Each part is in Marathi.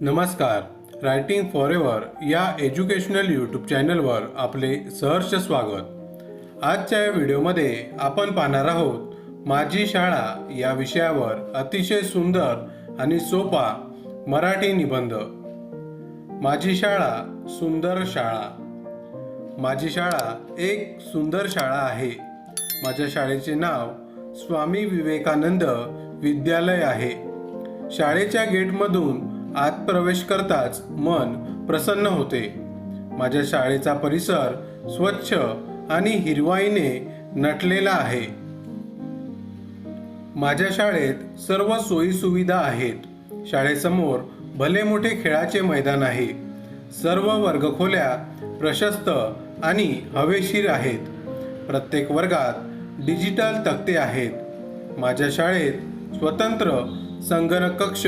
नमस्कार. रायटिंग फॉर एव्हर या एज्युकेशनल यूट्यूब चॅनलवर आपले सहर्ष स्वागत. आजच्या या व्हिडिओमध्ये आपण पाहणार आहोत माझी शाळा या विषयावर अतिशय सुंदर आणि सोपा मराठी निबंध. माझी शाळा सुंदर शाळा. माझी शाळा एक सुंदर शाळा आहे. माझ्या शाळेचे नाव स्वामी विवेकानंद विद्यालय आहे. शाळेच्या गेटमधून आत प्रवेश करताच मन प्रसन्न होते. माझ्या शाळेचा परिसर स्वच्छ आणि हिरवाईने नटलेला आहे. माझ्या शाळेत सर्व सोयीसुविधा आहेत. शाळेसमोर भले मोठे खेळाचे मैदान आहे. सर्व वर्गखोल्या प्रशस्त आणि हवेशीर आहेत. प्रत्येक वर्गात डिजिटल तक्ते आहेत. माझ्या शाळेत स्वतंत्र संगणक कक्ष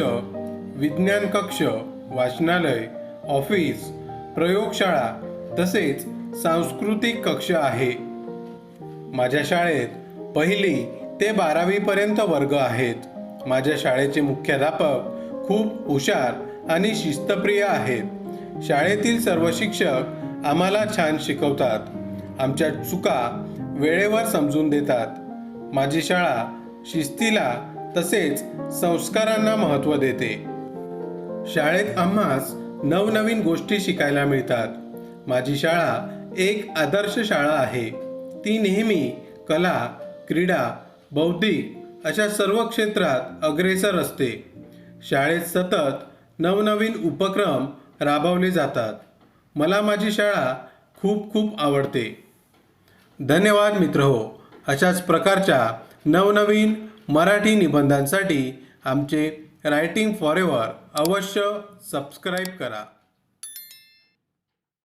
विज्ञान कक्ष वाचनालय ऑफिस प्रयोगशाळा तसेच सांस्कृतिक कक्ष आहे. माझ्या शाळेत पहिली ते बारावीपर्यंत वर्ग आहेत. माझ्या शाळेचे मुख्याध्यापक खूप हुशार आणि शिस्तप्रिय आहेत. शाळेतील सर्व शिक्षक आम्हाला छान शिकवतात. आमच्या चुका वेळेवर समजून देतात. माझी शाळा शिस्तीला तसेच संस्कारांना महत्त्व देते. शाळेत आम्हास नवनवीन गोष्टी शिकायला मिळतात. माझी शाळा एक आदर्श शाळा आहे. ती नेहमी कला क्रीडा बौद्धिक अशा सर्व क्षेत्रात अग्रेसर असते. शाळेत सतत नवनवीन उपक्रम राबवले जातात. मला माझी शाळा खूप खूप आवडते. धन्यवाद मित्र हो. अशाच प्रकारच्या नवनवीन मराठी निबंधांसाठी आमचे रायटिंग फॉर एव्हर अवश्य सबस्क्राईब करा.